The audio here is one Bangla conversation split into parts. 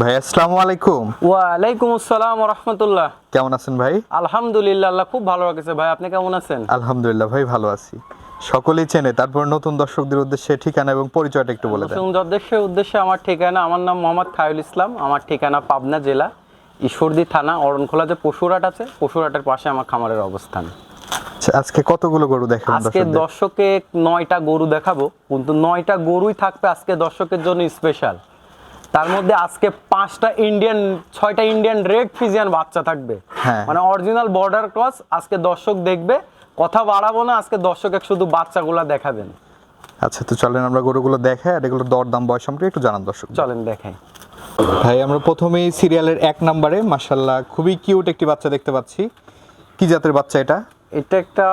ভাই আসসালামু আলাইকুম। ওয়ালাইকুম আসসালাম রহমতুল্লাহ। কেমন আছেন ভাই? আলহামদুলিল্লাহ আল্লাহ খুব ভালো রাখছে। ভাই আপনি কেমন আছেন? আলহামদুলিল্লাহ ভাই ভালো আছি। সকলেই চেনে তারপর নতুন দর্শকদের উদ্দেশ্যে ঠিকানা এবং পরিচয়টা একটু বলে দেন। নতুন উদ্দেশ্যে উদ্দেশ্যে আমার ঠিকানা আমার নাম মোহাম্মদ খায়ুল ইসলাম আমার ঠিকানা পাবনা জেলা ঈশ্বরদী থানা অরণখোলা যে পশুরহাট আছে পশুরহাটের পাশে আমার খামারের অবস্থান। আচ্ছা, আজকে কতগুলো গরু দেখাবেন আজকে? দর্শকে নয়টা গরু দেখাবো কিন্তু নয়টা গরুই থাকবে আজকে দর্শকের জন্য স্পেশাল তার মধ্যে আজকে পাঁচটা ইন্ডিয়ান ছয়টা ইন্ডিয়ান রেড ফিজিয়ান বাচ্চা থাকবে। হ্যাঁ। মানে অরিজিনাল বর্ডার ক্রস আজকে দর্শক দেখবে। কথা বাড়াবো না আজকে দর্শকে শুধু বাচ্চাগুলা দেখাবেন। আচ্ছা তো চলেন আমরা গরুগুলো দেখাই আর এগুলোর দর দাম বয়স সম্পর্কে একটু জানান দর্শক। চলেন দেখাই। ভাই আমরা প্রথমেই সিরিয়ালের এক নম্বরে মাশাল্লাহ খুবই কিউট একটি বাচ্চা দেখতে পাচ্ছি। কি জাতের বাচ্চা এটা? এটা একটা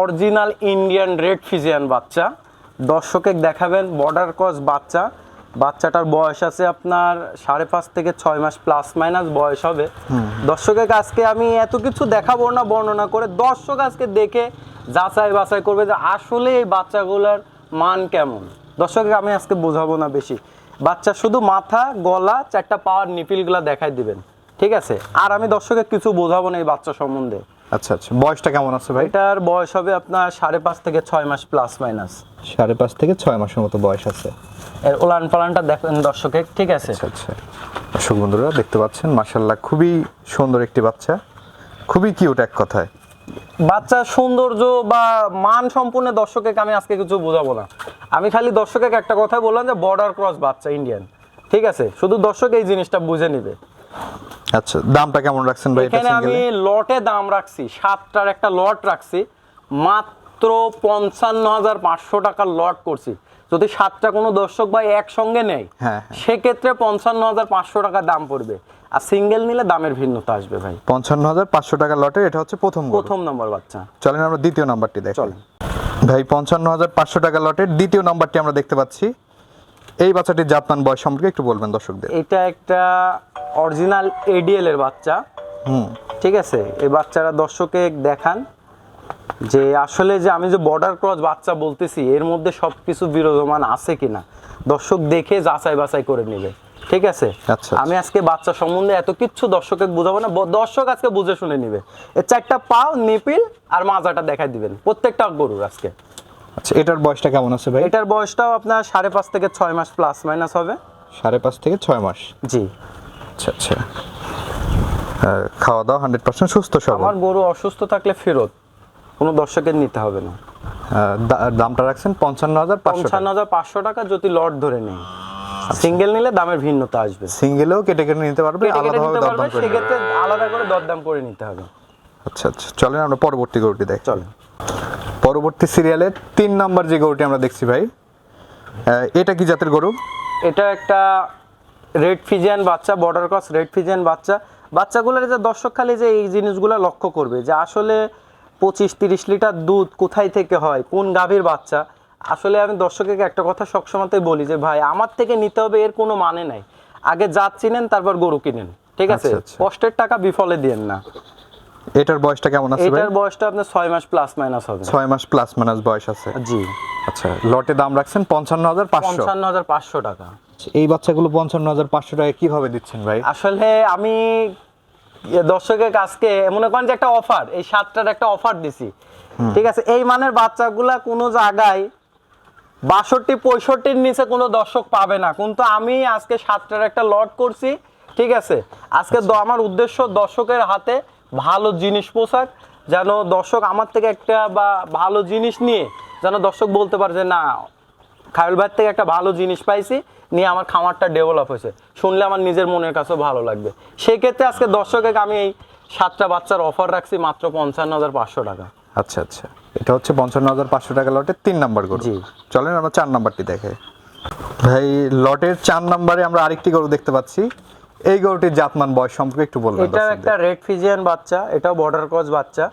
অরিজিনাল ইন্ডিয়ান রেড ফিজিয়ান বাচ্চা। দর্শকে দেখাবেন বর্ডার ক্রস বাচ্চা। বাচ্চাটার বয়স আছে আপনার সাড়ে পাঁচ থেকে ছয় মাস প্লাস মাইনাস বয়স হবে। দর্শকের আজকে আমি এত কিছু দেখাবো না বর্ণনা করে দর্শক আজকে দেখে যাচাই বাছাই করবে যে আসলে এই বাচ্চাগুলোর মান কেমন। দর্শককে আমি আজকে বোঝাবো না বেশি। বাচ্চা শুধু মাথা গলা চারটা পাওয়ার নিপিলগুলা দেখাই দিবেন। ঠিক আছে? আর আমি দর্শকের কিছু বোঝাবো না এই বাচ্চা সম্বন্ধে। আচ্ছা আচ্ছা। বয়সটা কেমন আছে ভাই? এটার বয়স হবে আপনার সাড়ে পাঁচ থেকে ছয় মাস প্লাস মাইনাস সাড়ে পাঁচ থেকে ছয় মাসের মতো বয়স আছে। এর ওলান পালানটা দেখেন দর্শকে ঠিক আছে? আচ্ছা আচ্ছা। দর্শক বন্ধুরা দেখতে পাচ্ছেন মাশাল্লাহ খুবই সুন্দর একটি বাচ্চা। খুবই কিউট এক কথায়। বাচ্চার সৌন্দর্য বা মান সম্পূর্ণ দর্শকে আমি আজকে কিছু বোঝাবো না। আমি খালি দর্শকে একটা কথা বললাম যে বর্ডার ক্রস বাচ্চা ইন্ডিয়ান ঠিক আছে? শুধু দর্শক এই জিনিসটা বুঝে নিবে। আচ্ছা দামটা কেমন রাখছেন ভাই? এখানে আমি লটে দাম রাখছি সাতটার একটা লট রাখছি মাত্র পঞ্চান্ন হাজার পাঁচশো টাকার লট করছি। যদি সাতটা কোনো দর্শক ভাই একসঙ্গে নেয় হ্যাঁ, হ্যাঁ। সেক্ষেত্রে পঞ্চান্ন হাজার পাঁচশো টাকা দাম পড়বে। আর সিঙ্গেল নিলে দামের ভিন্নতা আসবে ভাই। পঞ্চান্ন হাজার পাঁচশো টাকা লটে এটা হচ্ছে প্রথম প্রথম নম্বর বাচ্চা। চলেন আমরা দ্বিতীয় নাম্বারটি দেখি। চলেন। ভাই পঞ্চান্ন হাজার পাঁচশো টাকা লটের দ্বিতীয় নাম্বারটি আমরা দেখতে পাচ্ছি। এই বাচ্চাটির জাতমান বয়স সম্পর্কে একটু বলবেন দর্শকদের। এটা একটা অরিজিনাল এডিএল এর বাচ্চা। হুম। ঠিক আছে? এই বাচ্চারা দর্শকে দেখান যে আসলে যে আমি যে বর্ডার ক্রস বাচ্চা বলতেছি এর মধ্যে সব কিছু বিরাজমান আছে কিনা। দর্শক দেখে যাচাই বাছাই করে নেবে। ঠিক আছে? আচ্ছা। আমি আজকে বাচ্চা সম্বন্ধে এত কিছু দর্শকে বুঝাবো না দর্শক আজকে বুঝে শুনে নিবে। এর চারটা পাও নিপিল আর মাজাটা দেখাই দিবেন। প্রত্যেকটা গরুর আজকে। আচ্ছা এটার বয়সটা কেমন আছে ভাই? এটার বয়সটাও আপনার সাড়ে পাঁচ থেকে ছয় মাস প্লাস মাইনাস হবে। সাড়ে পাঁচ থেকে ছয় মাস। জি। আচ্ছা আচ্ছা। খাওয়া দাওয়া হান্ড্রেড পার্সেন্ট সুস্থ সবল আমার গরু অসুস্থ থাকলে ফেরত। কোনো দর্শকের নিতে হবে না। দামটা রাখছেন পঞ্চান্ন হাজার পঞ্চান্ন হাজার পাঁচশো টাকা যদি লট ধরে নেই। সিঙ্গেল নিলে দামের ভিন্নতা আসবে। সিঙ্গেলেও কেটে কেটে নিতে পারবে আলাদাভাবে দরদাম করে। সেক্ষেত্রে আলাদা করে দরদাম করে নিতে হবে। আচ্ছা আচ্ছা। চলেন আমরা পরবর্তী গরুটি দেখ। চলেন। পরবর্তী সিরিয়ালের তিন নাম্বার যে গরুটি আমরা দেখছি ভাই এটা কি জাতের গরু? এটা একটা রেড ফিজিয়ান বাচ্চা বর্ডার ক্রস রেড ফিজিয়ান বাচ্চা। বাচ্চাগুলোর যে দর্শক খালি যে এই জিনিসগুলো লক্ষ্য করবে যে আসলে পঁচিশ তিরিশ লিটার দুধ কোথায় থেকে হয় কোন গাভীর বাচ্চা। আসলে আমি দর্শককে একটা কথা সবসময়তেই বলি যে ভাই আমার থেকে নিতে হবে এর কোনো মানে নাই। আগে জাত চিনেন তারপর গরু কিনেন। ঠিক আছে? আচ্ছা, আচ্ছা। কষ্টের টাকা বিফলে দিয়েন না। এটার বয়সটা কেমন আছে এটার বয়সটা আপনার ছয় মাস প্লাস মাইনাস হবে। ছয় মাস প্লাস মাইনাস বয়স আছে। জি। আচ্ছা লটে দাম রাখছেন পঞ্চান্ন হাজার পাঁচশো। পঞ্চান্ন হাজার পাঁচশো টাকা। এই বাচ্চাগুলো পঞ্চান্ন হাজার পাঁচশো টাকা কীভাবে দিচ্ছেন ভাই? আসলে আমি দর্শকের কাছকে মনে করেন যে একটা অফার এই সাতটার একটা অফার দিছি। ঠিক আছে? এই মানের বাচ্চাগুলা কোনো জায়গায় বাষট্টি পঁয়ষট্টির নিচে কোনো দর্শক পাবে না। কিন্তু আমি আজকে সাতটার একটা লট করছি ঠিক আছে? আজকে আমার উদ্দেশ্য দর্শকের হাতে ভালো জিনিস পোশাক যেন দর্শক আমার থেকে একটা বা ভালো জিনিস নিয়ে যেন দর্শক বলতে পারে যে না খায়ুল ভাইয়ের থেকে একটা ভালো জিনিস পাইছি। নিয়ে আমার খামারটা ডেভেলপ হয়েছে। শুনলে আমার নিজের মনের কাছেও ভালো লাগবে। সেক্ষেত্রে আজকে দর্শকের আমি এই সাতটা বাচ্চার অফার রাখছি মাত্র পঞ্চান্ন হাজার পাঁচশো টাকা। আচ্ছা আচ্ছা। এটা হচ্ছে পঞ্চান্ন হাজার পাঁচশো টাকা লটের তিন নাম্বার গরু। জি। চলেন আমরা চার নাম্বারটি দেখে। ভাই লটের চার নাম্বারে আমরা আরেকটি গরু দেখতে পাচ্ছি। এই গরুটির জাতমান বয়স সম্পর্কে একটু বলবেন এটা একটা রেড ফিজিয়ান বাচ্চা এটাও বর্ডার ক্রস বাচ্চা।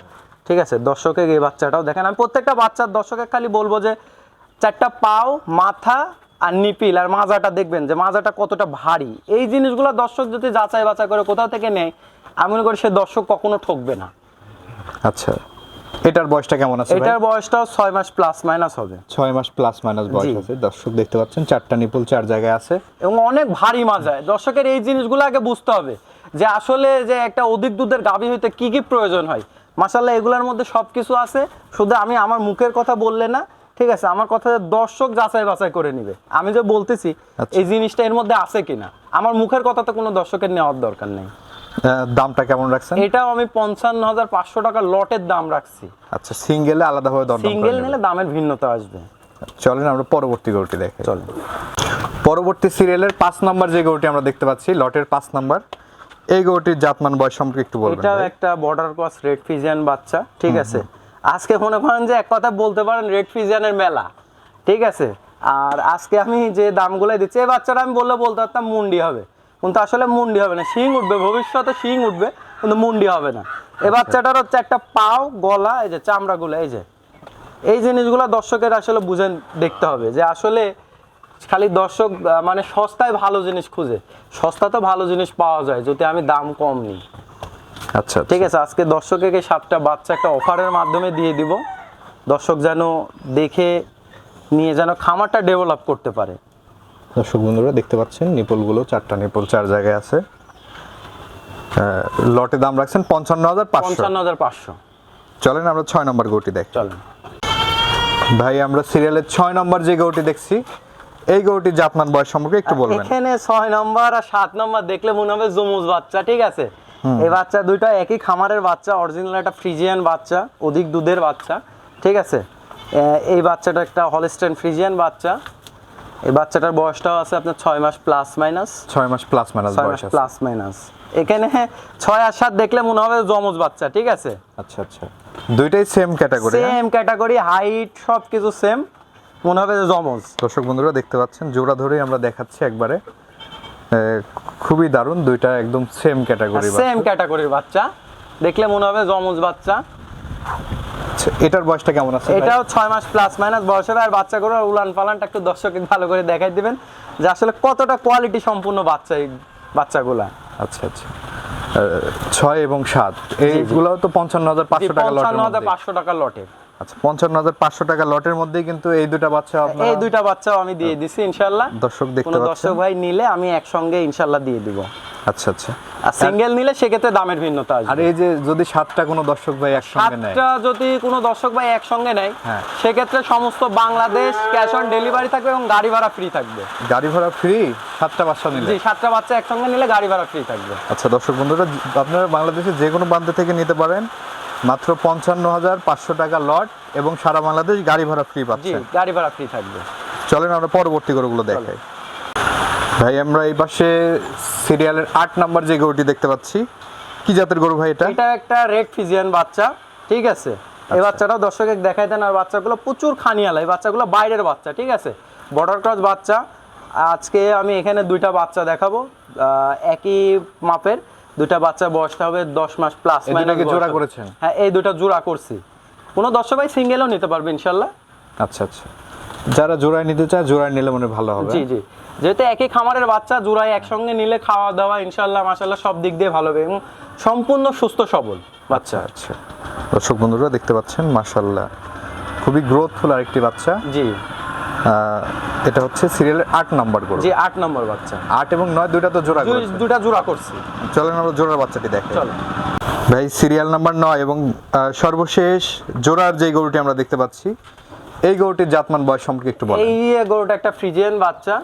ঠিক আছে? দর্শকে এই বাচ্চাটাও দেখেন। আমি প্রত্যেকটা বাচ্চার দর্শকের খালি বলব যে চারটা পাও মাথা আর নিপিল আর মাজাটা দেখবেন যে মাজাটা কতটা ভারী। এই জিনিসগুলো দর্শক যদি যাচাই বাছাই করে কোথাও থেকে নেয় আমি মনে করি সে দর্শক কখনো ঠকবে না। আচ্ছা এটার বয়সটা কেমন আছে এটার বয়সটাও ছয় মাস প্লাস মাইনাস হবে। ছয় মাস প্লাস মাইনাস বয়স। আছে। দর্শক দেখতে পাচ্ছেন চারটা নিপুল চার জায়গায় আছে। এবং অনেক ভারী মাজায়। দর্শকের এই জিনিসগুলো আগে বুঝতে হবে যে আসলে যে একটা অধিক দুধের গাভী হইতে কি কি প্রয়োজন হয়। মাসাল্লাহ এগুলোর মধ্যে সব কিছু আছে। শুধু আমি আমার মুখের কথা বললে না ঠিক আছে আমার কথা দর্শক যাচাই বাছাই করে নিবে। আমি যে বলতেছি আচ্ছা। এই জিনিসটা এর মধ্যে আছে কিনা? আমার মুখের কথা তো কোনো দর্শকের নেওয়ার দরকার নেই। দামটা কেমন রাখছেন? এটাও আমি পঞ্চান্ন হাজার পাঁচশো টাকা লটের দাম রাখছি। আচ্ছা সিঙ্গেলে আলাদাভাবে দরদাম সিঙ্গেল নিলে দামের ভিন্নতা আসবে। চলেন আমরা পরবর্তী গরুটি দেখে। চল পরবর্তী সিরিয়ালের পাঁচ নাম্বার যে গরুটি আমরা দেখতে পাচ্ছি লটের পাঁচ নাম্বার। এই গরুটির জাতমান বয়স সম্পর্কে একটু বলবেন এটা একটা বর্ডার ক্রস রেড ফিজিয়ান বাচ্চা ঠিক আছে? আজকে মনে করেন যে এক কথা বলতে পারেন রেড ফিজিয়ানের মেলা। ঠিক আছে? আর আজকে আমি যে দামগুলো দিচ্ছি এই বাচ্চাটা আমি বললে বলতে পারতাম মুন্ডি হবে। কিন্তু আসলে মুন্ডি হবে না শিং উঠবে ভবিষ্যতে শিং উঠবে কিন্তু মুন্ডি হবে না। এই বাচ্চাটার হচ্ছে একটা পাও গলা এই যে চামড়াগুলো এই যে। এই জিনিসগুলো দর্শকের আসলে বুঝেন দেখতে হবে যে আসলে খালি দর্শক মানে সস্তায় ভালো জিনিস খুঁজে। সস্তা তো ভালো জিনিস পাওয়া যায় যদি আমি দাম কম নিই। আচ্ছা ঠিক আছে আজকে দর্শককে সাতটা বাচ্চা একটা অফারের মাধ্যমে দিয়ে দিব। দর্শক যেন দেখে নিয়ে যেন খামারটা ডেভেলপ করতে পারে। দর্শক বন্ধুরা দেখতে পাচ্ছেন নিপলগুলো চারটা নিপল চার জায়গায় আছে। লটে দাম রাখছেন পঞ্চান্ন হাজার পঞ্চান্ন হাজার পাঁচশো। চলেন আমরা ছয় নম্বর গরুটি দেখ। চলেন। ভাই আমরা সিরিয়ালের ছয় নম্বর যে গরুটি দেখছি এই গরুটির জাতমান বয়স সম্পর্কে একটু বলবেন। এখানে ছয় নম্বর আর সাত নম্বর দেখলে মনে হবে জমুজ বাচ্চা ঠিক আছে? এই বাচ্চা দুইটা একই খামারের বাচ্চা অরিজিনাল একটা ফ্রিজিয়ান বাচ্চা অধিক দুধের বাচ্চা ঠিক আছে? এই বাচ্চাটা একটা হলিস্টেন ফ্রিজিয়ান বাচ্চা। এই বাচ্চাটার বয়সটাও আছে আপনার ছয় মাস প্লাস মাইনাস ছয় মাস প্লাস মাইনাস ছয় মাস প্লাস মাইনাস এখানে ছয় আর সাত দেখলে মনে হবে জমজ বাচ্চা ঠিক আছে? আচ্ছা আচ্ছা। দুইটাই same category same category height সব কিছু সেম মনে হবে যে জমজ। দর্শক বন্ধুরা দেখতে পাচ্ছেন জোড়া ধরেই আমরা দেখাচ্ছি একবারে। খুবই দারুণ দুইটা একদম সেম ক্যাটাগরি সেম ক্যাটাগরির বাচ্চা। দেখলে মনে হবে জমজ বাচ্চা। এটার বয়সটা কেমন আছে এটাও ছয় মাস প্লাস মাইনাস বয়স হবে আর বাচ্চাগুলো উলান পালানটা একটু দর্শককে ভালো করে দেখাই দিবেন যে আসলে কতটা কোয়ালিটি সম্পূর্ণ বাচ্চা এই বাচ্চাগুলা। আচ্ছা আচ্ছা। ছয় এবং সাত এইগুলোও তো পঞ্চান্ন হাজার পাঁচশো টাকা লটের পঞ্চান্ন হাজার পাঁচশো টাকা লটে। আচ্ছা পঞ্চান্ন হাজার পাঁচশো টাকা লটের মধ্যেই কিন্তু এই দুটা বাচ্চা আপনারা এই দুইটা বাচ্চাও আমি দিয়ে দিছি ইনশাল্লাহ দর্শক দেখতে দর্শক ভাই নিলে আমি একসঙ্গে ইনশাল্লাহ দিয়ে দিব। আচ্ছা আচ্ছা। আর সিঙ্গেল নিলে সেক্ষেত্রে দামের ভিন্নতা আর এই যে যদি সাতটা কোনো দর্শক ভাই একসঙ্গে নেয়? সাতটা যদি কোনো দর্শক ভাই একসঙ্গে নেয় হ্যাঁ। সেক্ষেত্রে সমস্ত বাংলাদেশ ক্যাশ অন ডেলিভারি থাকবে এবং গাড়ি ভাড়া ফ্রি থাকবে। গাড়ি ভাড়া ফ্রি? সাতটা বাচ্চা নিলে? জি সাতটা বাচ্চা একসঙ্গে নিলে গাড়ি ভাড়া ফ্রি থাকবে। আচ্ছা দর্শক বন্ধুরা আপনারা বাংলাদেশের যে কোনো প্রান্ত থেকে নিতে পারেন। মাত্র পঞ্চান্ন হাজার পাঁচশো টাকা লট এবং সারা বাংলাদেশ গাড়ি ভাড়া ফ্রি জি পাচ্ছেন গাড়ি ভাড়া ফ্রি থাকবে। চলেন আমরা পরবর্তী গরুগুলো দেখাই। ভাই আমরা এই পাশে সিরিয়ালের আট নাম্বার যে গরুটি দেখতে পাচ্ছি কি জাতের গরু ভাই এটা? এটা একটা রেড ফিজিয়ান বাচ্চা ঠিক আছে? এই বাচ্চাটাও দর্শকে দেখাই দেন আর বাচ্চাগুলো প্রচুর খানিয়ালা এই বাচ্চাগুলো বাইরের বাচ্চা ঠিক আছে? বর্ডার ক্রস বাচ্চা। আজকে আমি এখানে দুইটা বাচ্চা দেখাবো একই মাপের। দুইটা বাচ্চা বয়সটা হবে দশ মাস প্লাস জোড়া করেছেন? হ্যাঁ এই দুটো জোড়া করছি। কোনো দর্শক ভাই সিঙ্গেলও নিতে পারবে ইনশাল্লাহ। আচ্ছা আচ্ছা। যারা জোড়ায় নিতে চায় জোড়ায় নিলে মনে ভালো হবে। জি জি। যেহেতু একই খামারের বাচ্চা জোড়ায় একসঙ্গে নিলে খাওয়া দাওয়া ইনশাল্লাহ মাসাল্লাহ সব দিক দিয়ে ভালো হবে এবং সম্পূর্ণ সুস্থ সবল বাচ্চা। আচ্ছা দর্শক বন্ধুরা দেখতে পাচ্ছেন মাশাল্লাহ। খুবই গ্রোথফুল আরেকটি বাচ্চা। জি। এটা হচ্ছে সিরিয়ালের আট নাম্বার গরু। জি আট নম্বর বাচ্চা। আট এবং নয় দুইটা তো জোড়া দুই- করেছে। জোড়া করছি। চলেন আমরা জোড়ার বাচ্চাটি দেখে। চলো। ভাই সিরিয়াল নাম্বার নয় এবং সর্বশেষ জোড়ার যে গরুটি আমরা দেখতে পাচ্ছি এই গরুটির জাতমান বয়স সম্পর্কে একটু বলেন। এই গরুটা একটা ফ্রিজিয়ান বাচ্চা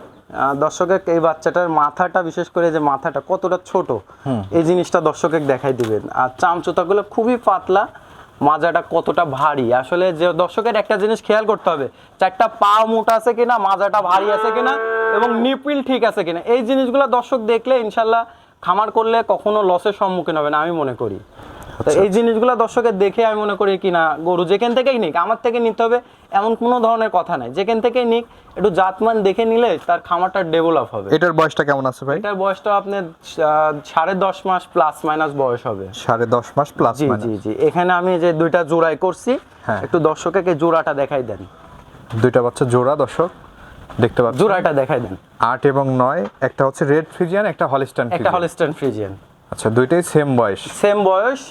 দর্শকের এই বাচ্চাটার মাথাটা বিশেষ করে যে মাথাটা কতটা ছোট এই জিনিসটা দর্শকের দেখাই দিবেন। আর চামচুতাগুলো খুবই পাতলা মাজাটা কতটা ভারী। আসলে যে দর্শকের একটা জিনিস খেয়াল করতে হবে, চারটা পা মোটা আছে কিনা, মাজাটা ভারী আছে কিনা এবং নিপিল ঠিক আছে কিনা। এই জিনিসগুলো দর্শক দেখলে ইনশাল্লাহ খামার করলে কখনো লসের সম্মুখীন হবে না, আমি মনে করি। তো এই জিনিসগুলো দর্শকের দেখে আমি মনে করি কিনা গরু যেখান থেকেই নিক আমার থেকে নিতে হবে এমন কোনো ধরনের কথা নাই। যেখান থেকেই নিক একটু জাতমান দেখে নিলে তার খামারটা ডেভেলপ হবে। এটার বয়সটা কেমন আছে ভাই? এটার বয়সটা আপনার আহ, সাড়ে দশ মাস প্লাস মাইনাস বয়স হবে। সাড়ে দশ মাস প্লাস জি জি জি। এখানে আমি যে দুইটা জোড়াই করছি হ্যাঁ। একটু দর্শককে জোড়াটা দেখাই দেন। দুইটা বাচ্চা জোড়া দর্শক দেখতে পাচ্ছেন। জোড়াটা দেখাই দেন। আট এবং নয় একটা হচ্ছে রেড ফ্রিজিয়ান একটা হলিস্টান একটা হলস্টেন ফ্রিজিয়ান। আচ্ছা দুইটাই সেম বয়স। সেম বয়স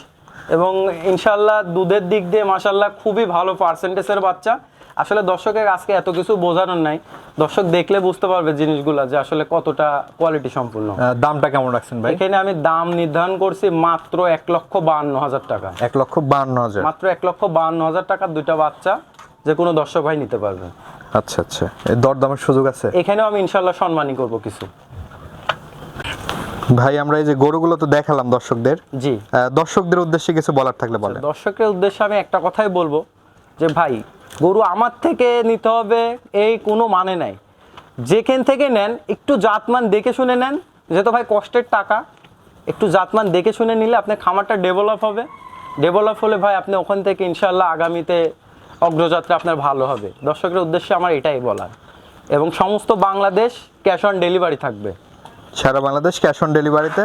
ইনশাল্লাহ দুধের দিক দিয়ে মাসাল্লাহ খুবই ভালো পার্সেন্টেজের বাচ্চা। আসলে দর্শকের আজকে এত কিছু বোঝানোর নাই। দর্শক দেখলে বুঝতে পারবে জিনিসগুলো যে আসলে কতটা কোয়ালিটি সম্পূর্ণ। দামটা কেমন রাখছেন ভাই? এখানে আমি দাম নির্ধারণ করছি মাত্র এক লক্ষ বাহান্ন হাজার টাকা। এক লক্ষ বান্ন হাজার? মাত্র এক লক্ষ বাহান্ন হাজার টাকার দুইটা বাচ্চা যে কোনো দর্শক ভাই নিতে পারবে। আচ্ছা আচ্ছা। দরদামের সুযোগ আছে? এখানেও আমি ইনশাল্লাহ সম্মানই করব কিছু। ভাই আমরা এই যে গরুগুলো তো দেখালাম দর্শকদের। জি। দর্শকদের উদ্দেশ্যে কিছু বলার থাকলে বলেন। দর্শকের উদ্দেশ্যে আমি একটা কথাই বলব যে ভাই গরু আমার থেকে নিতে হবে এই কোনো মানে নাই। যেখান থেকে নেন একটু জাতমান দেখে শুনে নেন। যেহেতু ভাই কষ্টের টাকা একটু জাতমান দেখে শুনে নিলে আপনার খামারটা ডেভেলপ হবে। ডেভেলপ হলে ভাই আপনি ওখান থেকে ইনশাল্লাহ আগামীতে অগ্রযাত্রা আপনার ভালো হবে। দর্শকের উদ্দেশ্যে আমার এটাই বলার। এবং সমস্ত বাংলাদেশ ক্যাশ অন ডেলিভারি থাকবে। সারা বাংলাদেশ ক্যাশ অন ডেলিভারিতে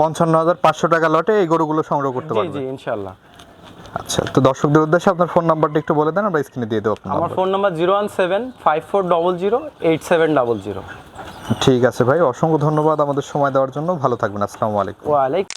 পঞ্চান্ন হাজার পাঁচশো টাকা লটে এই গরুগুলো সংগ্রহ করতে পারবেন জি ইনশাল্লাহ আচ্ছা তো দর্শকদের উদ্দেশ্যে আপনার ফোন নাম্বারটা একটু বলে দেন আমরা স্ক্রিনে দিয়ে দেবো আপনার আমার phone number zero one seven five four double zero eight seven double zero ঠিক আছে ভাই অসংখ্য ধন্যবাদ আমাদের সময় দেওয়ার জন্য। ভালো থাকবেন আসসালামু আলাইকুম। ওয়ালাইকুম